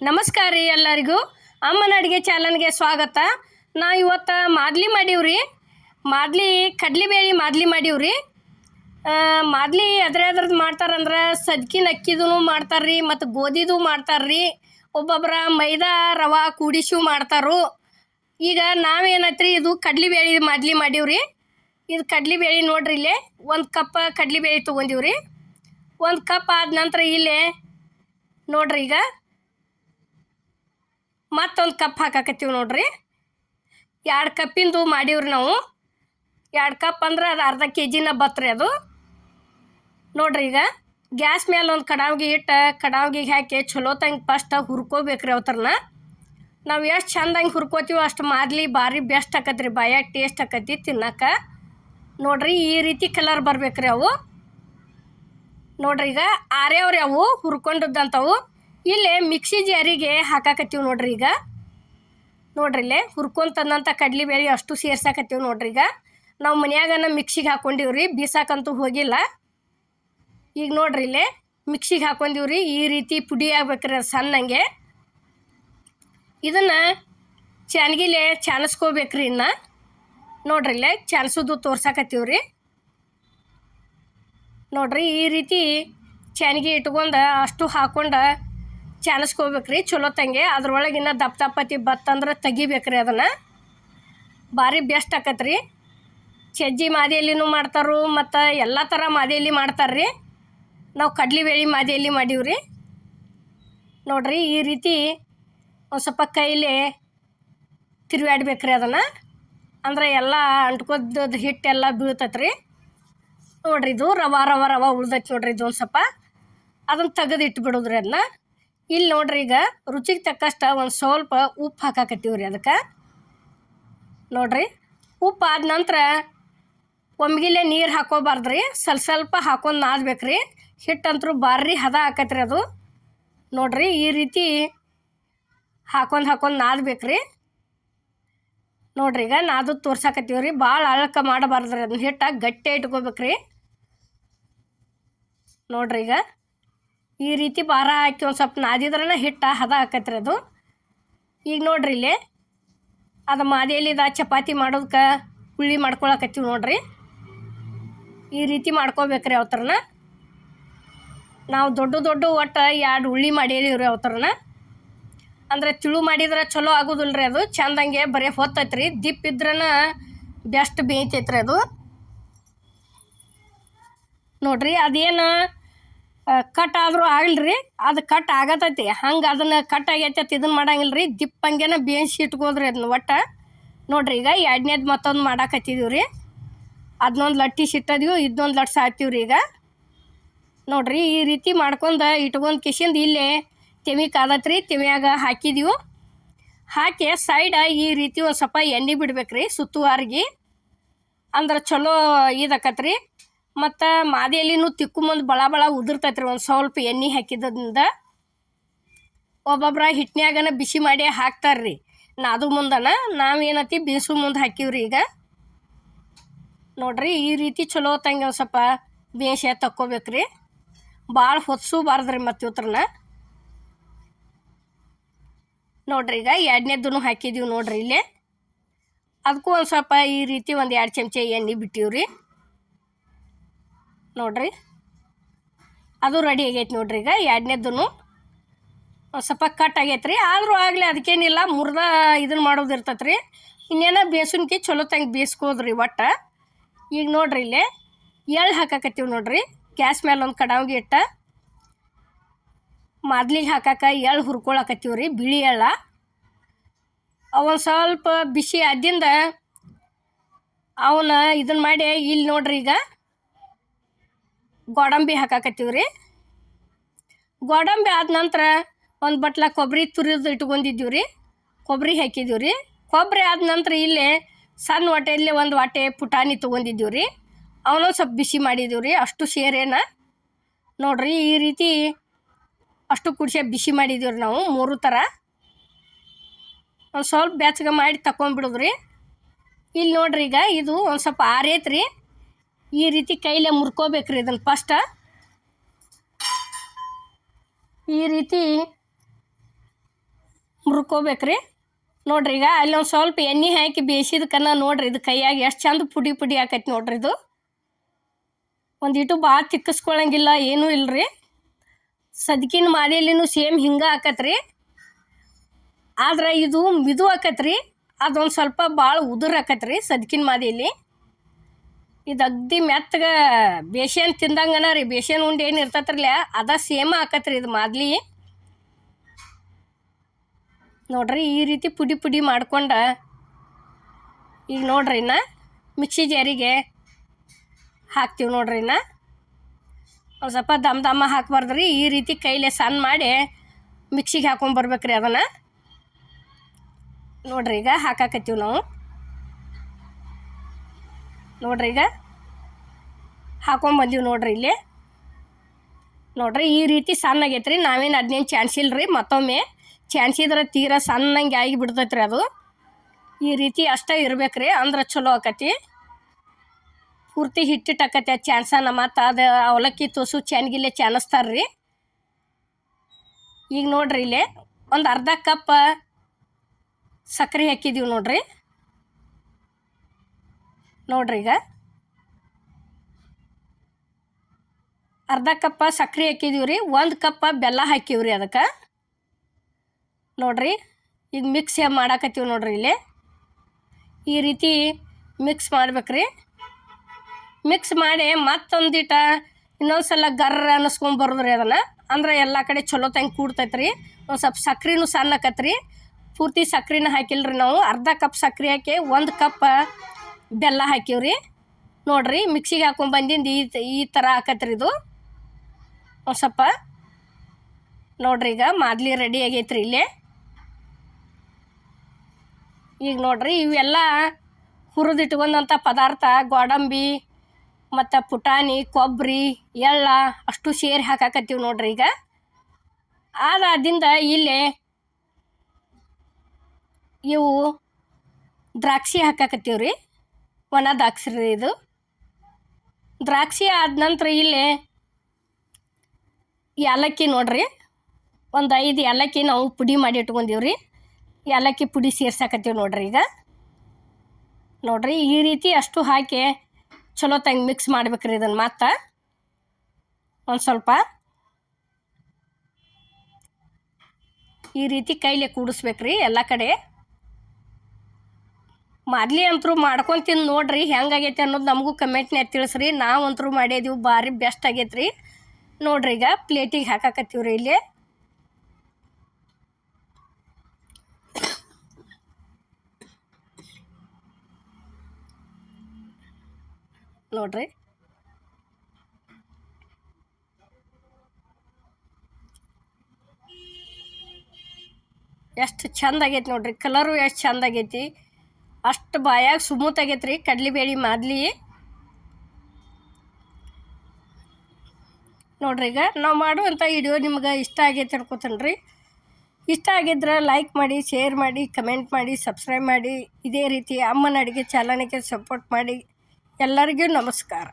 ನಮಸ್ಕಾರ ರೀ ಎಲ್ಲರಿಗೂ. ಅಮ್ಮನ ಅಡುಗೆ ಚಾನಲ್ಗೆ ಸ್ವಾಗತ. ನಾ ಇವತ್ತು ಮಾದ್ಲಿ ಮಾಡೀವ್ರಿ ಮಾದ್ಲಿ ಕಡ್ಲಿಬೇಳೆ ಮಾದ್ಲಿ ಮಾಡೀವ್ರಿ ಮಾದಲಿ ಮಾದ್ಲಿ ಅದ್ರ ಅದ್ರದ್ದು ಮಾಡ್ತಾರಂದ್ರೆ ಸಜ್ಕಿನ ಅಕ್ಕಿದೂ ಮಾಡ್ತಾರ್ರಿ ಮತ್ತು ಗೋಧಿದು ಮಾಡ್ತಾರ್ರಿ ಒಬ್ಬೊಬ್ಬರ ಮೈದಾ, ರವಾ ಕೂಡಿಸು ಮಾಡ್ತಾರು. ಈಗ ನಾವೇನತ್ರಿ, ಇದು ಕಡ್ಲಿಬೇಳೆ ಮಾದ್ಲಿ ಮಾಡೀವ್ರಿ ಇದು ಕಡ್ಲಿಬೇಳೆ ನೋಡ್ರಿ ಇಲ್ಲೇ, ಒಂದು ಕಪ್ ಕಡ್ಲಿಬೇಳೆ ತೊಗೊಂಡಿವ್ರಿ ಒಂದು ಕಪ್ ಆದ ನಂತರ ಇಲ್ಲೇ ನೋಡ್ರಿ ಈಗ. ಮತ್ತೊಂದು ಕಪ್ ಹಾಕಾಕತ್ತೀವಿ ನೋಡ್ರಿ. ಎರಡು ಕಪ್ಪಿಂದು ಮಾಡೀವ್ರಿ ನಾವು. ಎರಡು ಕಪ್ ಅಂದ್ರೆ ಅದು ಅರ್ಧ ಕೆ ಜಿನ ಬತ್ರಿ ಅದು. ನೋಡ್ರಿ ಈಗ ಗ್ಯಾಸ್ ಮೇಲೆ ಒಂದು ಕಡಾವ್ಗೆ ಇಟ್ಟು ಕಡಾವ್ಗಿಗೆ ಹಾಕಿ ಚಲೋ ತಂಗೆ ಫಸ್ಟ್ ಹುರ್ಕೋಬೇಕ್ರಿ ಅವತ್ತರನ್ನ ನಾವು ಎಷ್ಟು ಚಂದಂಗೆ ಹುರ್ಕೋತೀವೋ ಅಷ್ಟು ಮಾದ್ಲಿ ಭಾರಿ ಬೆಸ್ಟ್ ಆಕತ್ರಿ ಬಾಯಾಗ ಟೇಸ್ಟ್ ಆಕತಿ ತಿನ್ನಕ್ಕೆ. ನೋಡ್ರಿ ಈ ರೀತಿ ಕಲರ್ ಬರ್ಬೇಕ್ರಿ ಅವು. ನೋಡ್ರಿ ಈಗ ಆರ್ಯಾವ್ರಿ ಅವು ಹುರ್ಕೊಂಡದ್ದಂಥವು ಇಲ್ಲೇ ಮಿಕ್ಸಿ ಜಾರಿಗೆ ಹಾಕಾಕತ್ತೀವಿ ನೋಡ್ರಿ ಈಗ. ನೋಡ್ರಿ ಇಲ್ಲೇ ಹುರ್ಕೊಂತಂದಂಥ ಕಡ್ಲಿಬೇಳೆ ಅಷ್ಟು ಸೇರ್ಸಾಕತ್ತೀವಿ ನೋಡ್ರಿ ಈಗ. ನಾವು ಮನ್ಯಾಗನ ಮಿಕ್ಸಿಗೆ ಹಾಕೊಂಡಿವ್ರಿ, ಬೀಸಾಕಂತೂ ಹೋಗಿಲ್ಲ. ಈಗ ನೋಡ್ರಿ ಇಲ್ಲೇ ಮಿಕ್ಸಿಗೆ ಹಾಕೊಂಡಿವ್ರಿ, ಈ ರೀತಿ ಪುಡಿ ಆಗ್ಬೇಕ್ರಿ ಸಣ್ಣಂಗೆ. ಇದನ್ನು ಚಾನ್ಗಿಲೆ ಚಾನಸ್ಕೋಬೇಕ್ರಿ ಇನ್ನು. ನೋಡ್ರಿ ಇಲ್ಲೇ ಚಾನ್ಸೋದು ತೋರ್ಸಾಕತ್ತೀವ್ರಿ. ನೋಡ್ರಿ ಈ ರೀತಿ ಚಾನ್ಗಿ ಇಟ್ಕೊಂಡು ಅಷ್ಟು ಹಾಕೊಂಡು ಚಾನಸ್ಕೋಬೇಕ್ರಿ ಚಲೋ ತಂಗೆ ಅದ್ರೊಳಗಿನ ದಪ್ಪ ದಪ್ಪತಿ ಬತ್ತಂದ್ರೆ ತೆಗಿಬೇಕ್ರಿ ಅದನ್ನು. ಭಾರಿ ಬೆಸ್ಟ್ ಆಕತ್ರಿ. ಸಜ್ಜಿ ಮಾದೆಯಲ್ಲಿನೂ ಮಾಡ್ತಾರು, ಮತ್ತು ಎಲ್ಲ ಥರ ಮಾದೆಯಲ್ಲಿ ಮಾಡ್ತಾರ್ರಿ. ನಾವು ಕಡ್ಲಿಬೇಳೆ ಮಾದೆಯಲ್ಲಿ ಮಾಡೀವ್ರಿ. ನೋಡ್ರಿ, ಈ ರೀತಿ ಒಂದು ಸ್ವಲ್ಪ ಕೈಲಿ ತಿರುವಾಡ್ಬೇಕ್ರಿ ಅದನ್ನು. ಅಂದರೆ ಎಲ್ಲ ಅಂಟ್ಕೋದ ಹಿಟ್ಟೆಲ್ಲ ಬೀಳ್ತೈತ್ರಿ. ನೋಡ್ರಿ, ಇದು ರವ ರವ ರವ ಉಳ್ದೈತಿ ನೋಡ್ರಿ ಇದು ಒಂದು ಸ್ವಲ್ಪ. ಅದನ್ನು ತೆಗೆದು ಇಟ್ಬಿಡೋದ್ರಿ ಅದನ್ನ ಇಲ್ಲಿ ನೋಡ್ರಿ ಈಗ ರುಚಿಗೆ ತಕ್ಕಷ್ಟು ಒಂದು ಸ್ವಲ್ಪ ಉಪ್ಪು ಹಾಕಾಕತ್ತೀವಿ ರೀ ಅದಕ್ಕೆ. ನೋಡ್ರಿ ಉಪ್ಪು ಆದ ನಂತರ ಒಮ್ಗಿಲೆ ನೀರು ಹಾಕೋಬಾರ್ದ್ರಿ, ಸ್ವಲ್ಪ ಸ್ವಲ್ಪ ಹಾಕೊಂಡು ನಾದ್ಬೇಕ್ರಿ. ಹಿಟ್ಟಂತರೂ ಭಾರಿ ಹದ ಹಾಕತ್ರಿ ಅದು. ನೋಡ್ರಿ, ಈ ರೀತಿ ಹಾಕೊಂಡು ಹಾಕೊಂಡು ನಾದ್ಬೇಕ್ರಿ. ನೋಡ್ರಿ ಈಗ ನಾದು ತೋರ್ಸಾಕತ್ತೀವಿ ರೀ ಭಾಳ ಅಳಕ ಮಾಡಬಾರ್ದ್ರಿ ಅದನ್ನ ಹಿಟ್ಟಾಗಿ ಗಟ್ಟಿ ಇಟ್ಕೋಬೇಕು ರೀ ನೋಡ್ರಿ ಈಗ ಈ ರೀತಿ ಭಾರ ಹಾಕಿ ಒಂದು ಸ್ವಲ್ಪ ನಾದಿದ್ರನ ಹಿಟ್ಟ ಹದ ಹಾಕತ್ರಿ ಅದು. ಈಗ ನೋಡ್ರಿ ಇಲ್ಲಿ ಅದು ಮಾದೆಯಲ್ಲಿದ ಚಪಾತಿ ಮಾಡೋದಕ್ಕೆ ಹುಳಿ ಮಾಡ್ಕೊಳಕತ್ತೀವಿ ನೋಡ್ರಿ. ಈ ರೀತಿ ಮಾಡ್ಕೋಬೇಕ್ರಿ ಅವತ್ತರನ ನಾವು ದೊಡ್ಡ ದೊಡ್ಡ ಒಟ್ಟು ಎರಡು ಉಳ್ಳಿ ರೀ ಅವತ್ತರನ ಅಂದರೆ ತಿಳು ಮಾಡಿದ್ರೆ ಚಲೋ ಆಗೋದಿಲ್ಲ ರೀ ಅದು. ಚಂದಂಗೆ ಬರೀ ಹೊತ್ತೈತ್ರಿ. ದಿಪ್ ಇದ್ರೇ ಬೆಸ್ಟ್ ಬೇಯ್ತೈತ್ರಿ ಅದು. ನೋಡ್ರಿ ಅದೇನು ಕಟ್ ಆದರೂ ಆಗಲ್ರಿ. ಅದು ಕಟ್ ಆಗತೈತಿ ಹಂಗೆ ಅದನ್ನು ಕಟ್ ಆಗೈತೆ ಇದನ್ನು ಮಾಡಂಗಿಲ್ರಿ. ರೀ ದಿಪ್ಪಂಗೆನ ಬೇಯಿಸಿ ಇಟ್ಕೋದ್ರಿ ಅದನ್ನ ಒಟ್ಟು. ನೋಡ್ರಿ ಈಗ ಎರಡನೇದು ಮತ್ತೊಂದು ಮಾಡಾಕತ್ತಿದೀವಿ ರೀ ಅದನ್ನೊಂದು ಲಟ್ಟಿ ಸಿಟ್ಟದೀವಿ ಇದನ್ನೊಂದು ಲಟ್ಸ ಹಾಕ್ತೀವಿ ರೀ ಈಗ. ನೋಡ್ರಿ, ಈ ರೀತಿ ಮಾಡ್ಕೊಂಡು ಇಟ್ಕೊಂಡು ಕಿಶಿಂದ ಇಲ್ಲೇ ತೆಮಿ ಕಾದತ್ರಿ, ತೆಮಿಯಾಗ ಹಾಕಿದೀವಿ. ಹಾಕಿ ಸೈಡ ಈ ರೀತಿ ಒಂದು ಸ್ವಲ್ಪ ಎಣ್ಣೆ ಬಿಡ್ಬೇಕ್ರಿ ಸುತ್ತುವಾರ್ಗಿ. ಅಂದ್ರೆ ಚಲೋ ಇದಾಕತ್ರಿ ಮತ್ತು ಮಾದೆಯಲ್ಲಿನೂ ತಿಕ್ಕು ಮುಂದೆ ಬಳ ಬಳ ಉದುರ್ತೈತ್ರಿ, ಒಂದು ಸ್ವಲ್ಪ ಎಣ್ಣೆ ಹಾಕಿದ್ದರಿಂದ ಒಬ್ಬೊಬ್ರ ಹಿಟ್ನ್ಯಾಗನ ಬಿಸಿ ಮಾಡಿ ಹಾಕ್ತಾರ್ರಿ. ನಾದು ಮುಂದನ ನಾವೇನತಿ ಬೀಸು ಮುಂದೆ ಹಾಕಿವ್ರಿ ಈಗ. ನೋಡ್ರಿ, ಈ ರೀತಿ ಚಲೋ ತಂಗಿ ಒಂದು ಸ್ವಲ್ಪ ಬೇಷ ತಕ್ಕೋಬೇಕು ರೀ ಭಾಳ ಹೊತ್ಸೂಬಾರ್ದ್ರಿ ಮತ್ತೆ ಇವತ್ರನ. ನೋಡ್ರಿ ಈಗ ಎರಡನೇದೂ ಹಾಕಿದೀವಿ ನೋಡ್ರಿ ಇಲ್ಲಿ. ಅದಕ್ಕೂ ಒಂದು ಸ್ವಲ್ಪ ಈ ರೀತಿ ಒಂದು ಎರಡು ಚಮಚ ಎಣ್ಣೆ ಬಿಟ್ಟಿವ್ರಿ. ನೋಡ್ರಿ. ಅದು ರೆಡಿ ಆಗೈತೆ ನೋಡ್ರಿ ಈಗ ಎರಡನೇದೂ ಒಂದು ಸ್ವಲ್ಪ ಕಟ್ ಆಗೈತೆ ರೀ. ಆದರೂ ಆಗಲಿ ಅದಕ್ಕೇನಿಲ್ಲ ಮುರ್ದ ಇದನ್ನು ಮಾಡೋದು ಇರ್ತೈತೆ ರೀ ಇನ್ನೇನೋ ಬೇಸುನ್ಕಿ ಚಲೋ ತಂಗೆ ಬೇಯಿಸ್ಕೋದ್ರಿ ಒಟ್ಟು. ಈಗ ನೋಡ್ರಿ ಇಲ್ಲಿ ಎಳ್ಳು ಹಾಕಾಕತ್ತೀವಿ ನೋಡ್ರಿ. ಗ್ಯಾಸ್ ಮೇಲೆ ಒಂದು ಕಡಾವಿಗೆ ಇಟ್ಟ. ಮಾದ್ಲಿಗೆ ಹಾಕಾಕ ಎಳ್ಳು ಹುರ್ಕೊಳಕತ್ತೀವಿ ರೀ, ಬಿಳಿ ಎಳ್ಳ. ಅವನು ಸ್ವಲ್ಪ ಬಿಸಿ ಆದಿಂದ ಅವನ್ನ ಇದನ್ನು ಮಾಡಿ ಇಲ್ಲಿ ನೋಡ್ರಿ ಈಗ. ಗೋಡಂಬಿ ಹಾಕಾಕತ್ತೀವಿ ರೀ ಗೋಡಂಬಿ ಆದ ನಂತರ ಒಂದು ಬಟ್ಲ ಕೊಬ್ಬರಿ ತುರಿದು ಇಟ್ಕೊಂಡಿದ್ದೀವಿ ರೀ ಕೊಬ್ಬರಿ ಹಾಕಿದ್ದೀವಿ ರೀ ಕೊಬ್ಬರಿ ಆದ ನಂತರ ಇಲ್ಲೇ ಸಣ್ಣ ಹೊಟ್ಟೆಯಲ್ಲಿ ಒಂದು ವಾಟೆ ಪುಟಾಣಿ ತೊಗೊಂಡಿದ್ದೀವಿ ರೀ ಅವನು ಸ್ವಲ್ಪ ಬಿಸಿ ಮಾಡಿದ್ದೀವಿ ರೀ ಅಷ್ಟು ಸೇರೇನ ನೋಡ್ರಿ ಈ ರೀತಿ ಅಷ್ಟು ಕುಡಿಸಿ ಬಿಸಿ ಮಾಡಿದ್ದೀವಿ ರೀ ನಾವು ಮೂರು ಥರ ಒಂದು ಸ್ವಲ್ಪ ಬೆಚ್ಚಗೆ ಮಾಡಿ ತಗೊಂಡ್ಬಿಡೋದ್ರಿ ಇಲ್ಲಿ ನೋಡ್ರಿ ಈಗ ಇದು ಒಂದು ಸ್ವಲ್ಪ ಆರೈತ್ರಿ. ಈ ರೀತಿ ಕೈಲೇ ಮುರ್ಕೋಬೇಕ್ರಿ ಇದನ್ನು ಫಸ್ಟ ಈ ರೀತಿ ಮುರ್ಕೋಬೇಕ್ರಿ. ನೋಡ್ರಿ ಈಗ ಅಲ್ಲಿ ಒಂದು ಸ್ವಲ್ಪ ಎಣ್ಣೆ ಹಾಕಿ ಬೇಯಿಸಿದಕ್ಕನ್ನ ನೋಡ್ರಿ ಇದು ಕೈಯಾಗಿ ಎಷ್ಟು ಚಂದ ಪುಡಿ ಪುಡಿ ಆಕೈತಿ ನೋಡ್ರಿ ಇದು. ಒಂದಿಟ್ಟು ಭಾಳ ತಿಕ್ಕಿಸ್ಕೊಳಂಗಿಲ್ಲ, ಏನೂ ಇಲ್ರಿ. ಸದ್ಕಿನ ಮಾಲೆಯಲ್ಲಿನೂ ಸೇಮ್ ಹಿಂಗೆ ಆಕತ್ರಿ. ಆದ್ರೆ ಇದು ಮಿದು ಆಕತ್ರಿ. ಅದೊಂದು ಸ್ವಲ್ಪ ಭಾಳ ಉದುರು ಆಕತ್ರಿ ಸದ್ಕಿನ ಮಾದೇಲಿ. ಇದು ಅಗ್ದಿ ಮೆತ್ತಗ ಬೇಸನ್ ತಿಂದಂಗನ ರೀ ಬೇಸನ್ ಉಂಡೆ ಏನು ಇರ್ತತ್ರಲ್ಲ, ಅದ ಸೇಮ್ ಆಕತ್ರಿ ಇದು ಮಾದ್ಲಿ. ನೋಡ್ರಿ ಈ ರೀತಿ ಪುಡಿ ಪುಡಿ ಮಾಡ್ಕೊಂಡ, ಈಗ ನೋಡ್ರಿ ಇನ್ನ ಮಿಕ್ಸಿ ಜಾರಿಗೆ ಹಾಕ್ತೀವಿ ನೋಡ್ರಿ ಇನ್ನ. ಒಂದು ಸ್ವಲ್ಪ ದಮ್ ದಮ್ಮ ಹಾಕ್ಬಾರ್ದು ರೀ ಈ ರೀತಿ ಕೈಲೇ ಸಣ್ಣ ಮಾಡಿ ಮಿಕ್ಸಿಗೆ ಹಾಕೊಂಡ್ಬರ್ಬೇಕ್ರಿ ಅದನ್ನು. ನೋಡ್ರಿ ಈಗ ಹಾಕಾಕತ್ತೀವಿ ನಾವು. ನೋಡ್ರಿ ಈಗ. ಹಾಕೊಂಬಂದೀವಿ ನೋಡ್ರಿ ಇಲ್ಲಿ. ನೋಡ್ರಿ ಈ ರೀತಿ ಸಣ್ಣ ಆಗೈತೆ ರೀ ನಾವೇನು ಅದನ್ನೇನು ಚಾನ್ಸಿಲ್ಲ ರೀ ಮತ್ತೊಮ್ಮೆ ಚಾನ್ಸಿದ್ರೆ ತೀರಾ ಸಣ್ಣಂಗೆ ಆಗಿ ಬಿಡ್ತೈತೆ ರೀ ಅದು. ಈ ರೀತಿ ಅಷ್ಟೇ ಇರ್ಬೇಕು ರೀ ಅಂದ್ರೆ ಚಲೋ ಆಕತಿ. ಪೂರ್ತಿ ಹಿಟ್ಟಿಟ್ಟು ಆಕತಿ ಅದು ಚಾನ್ಸನ ಮತ್ತು ಅದು ಅವಲಕ್ಕಿ ತೋಸು ಚಾನ್ಗಿಲ್ಲೇ ಚಾನಿಸ್ತಾರೆ ರೀ ಈಗ ನೋಡ್ರಿ ಇಲ್ಲಿ, ಒಂದು ಅರ್ಧ ಕಪ್ ಸಕ್ಕರೆ ಹಾಕಿದ್ದೀವಿ ನೋಡ್ರಿ. ನೋಡ್ರಿ ಈಗ. ಅರ್ಧ ಕಪ್ಪ ಸಕ್ಕರೆ ಹಾಕಿದೀವಿ ರೀ, ಒಂದು ಕಪ್ಪ ಬೆಲ್ಲ ಹಾಕಿವಿ ರೀ ಅದಕ್ಕೆ. ನೋಡ್ರಿ, ಈಗ ಮಿಕ್ಸ್ ಮಾಡಾಕತ್ತೀವಿ ನೋಡ್ರಿ ಇಲ್ಲಿ. ಈ ರೀತಿ ಮಿಕ್ಸ್ ಮಾಡ್ಬೇಕ್ರಿ. ಮಿಕ್ಸ್ ಮಾಡಿ ಮತ್ತೊಂದಿಟ ಇನ್ನೊಂದು ಸಲ ಗರ್ರ ಅನ್ನಿಸ್ಕೊಂಬರ್ದು ರೀ ಅದನ್ನು. ಅಂದ್ರೆ ಎಲ್ಲ ಕಡೆ ಚಲೋ ತಂಗೆ ಕೂಡ್ತೈತೆ ರೀ ಒಂದು ಸ್ವಲ್ಪ ಸಕ್ರೆನೂ ಸಣ್ಣ ರೀ ಪೂರ್ತಿ ಸಕ್ರೆನ ಹಾಕಿಲ್ಲ ರೀ ನಾವು. ಅರ್ಧ ಕಪ್ ಸಕ್ರೆ ಹಾಕಿ ಒಂದು ಕಪ್ ಬೆಲ್ಲ ಹಾಕಿವಿ ರೀ ನೋಡ್ರಿ, ಮಿಕ್ಸಿಗೆ ಹಾಕೊಂಡ್ಬಂದಿಂದ ಈ ಈ ಥರ ಹಾಕತ್ರಿ ಇದು. ಒಂದು ಸ್ವಲ್ಪ. ನೋಡ್ರಿ ಈಗ ಮಾದ್ಲಿ ರೆಡಿ ಆಗೈತ್ರಿ ಇಲ್ಲೇ. ಈಗ ನೋಡ್ರಿ, ಇವೆಲ್ಲ ಹುರಿದಿಟ್ಕೊಂಡಂಥ ಪದಾರ್ಥ ಗೋಡಂಬಿ ಮತ್ತು ಪುಟಾಣಿ ಕೊಬ್ಬರಿ ಎಳ್ಳ ಅಷ್ಟು ಸೇರಿ ಹಾಕಾಕತ್ತೀವಿ ನೋಡ್ರಿ ಈಗ. ಆದಾದಿಂದ ಇಲ್ಲಿ ಇವು ದ್ರಾಕ್ಷಿ ಹಾಕಾಕತ್ತೀವಿ ರೀ ಒಣ ದ್ರಾಕ್ಷಿ ಇದು. ದ್ರಾಕ್ಷಿ ಆದ ನಂತರ ಇಲ್ಲಿ ಏಲಕ್ಕಿ ನೋಡ್ರಿ. ಒಂದು ಐದು ಏಲಕ್ಕಿ ನಾವು ಪುಡಿ ಮಾಡಿ ಇಟ್ಕೊಂಡೀವಿ ರೀ ಏಲಕ್ಕಿ ಪುಡಿ ಸೇರ್ಸಾಕತ್ತೀವಿ ನೋಡ್ರಿ ಈಗ. ನೋಡ್ರಿ ಈ ರೀತಿ ಅಷ್ಟು ಹಾಕಿ ಚಲೋ ತಂಗೆ ಮಿಕ್ಸ್ ಮಾಡ್ಬೇಕ್ರಿ ಇದನ್ನು ಮತ್ತೆ. ಒಂದು ಸ್ವಲ್ಪ. ಈ ರೀತಿ ಕೈಲೇ ಕೂಡಿಸ್ಬೇಕ್ರಿ ಎಲ್ಲ ಕಡೆ. ಮಾದ್ಲಿ ಅಂತರೂ ಮಾಡ್ಕೊತೀನಿ ನೋಡಿರಿ ಹೆಂಗಾಗೈತೆ ಅನ್ನೋದು ನಮಗೂ ಕಮೆಂಟ್ನ್ಯಾಗ ತಿಳಿಸ್ರಿ. ನಾವಂತರೂ ಮಾಡಿದೀವಿ ಭಾರಿ ಬೆಸ್ಟ್ ಆಗೈತೆ ರೀ ನೋಡ್ರಿ ಈಗ ಪ್ಲೇಟಿಗೆ ಹಾಕಾಕತ್ತೀವಿ ರೀ ಇಲ್ಲಿ. ನೋಡ್ರಿ. ಎಷ್ಟು ಚಂದ ಆಗೈತಿ ನೋಡ್ರಿ. ಕಲರು ಎಷ್ಟು ಚಂದ ಆಗೈತಿ. ಅಷ್ಟು ಬಾಯಾಗ ಸುಮೂತ್ ಆಗೈತೆ ರೀ ಕಡ್ಲಿಬೇಳಿ ಮಾದ್ಲಿ. ನೋಡ್ರಿ ಈಗ ನಾವು ಮಾಡುವಂಥ ವಿಡಿಯೋ ನಿಮ್ಗೆ ಇಷ್ಟ ಆಗೈತೆ ಅನ್ಕೋತೇನೆ ರೀ ಇಷ್ಟ ಆಗಿದ್ರೆ ಲೈಕ್ ಮಾಡಿ ಶೇರ್ ಮಾಡಿ ಕಮೆಂಟ್ ಮಾಡಿ ಸಬ್ಸ್ಕ್ರೈಬ್ ಮಾಡಿ. ಇದೇ ರೀತಿ ಅಮ್ಮನ ಅಡುಗೆ ಚಾಲನೆಗೆ ಸಪೋರ್ಟ್ ಮಾಡಿ. ಎಲ್ಲರಿಗೂ ನಮಸ್ಕಾರ.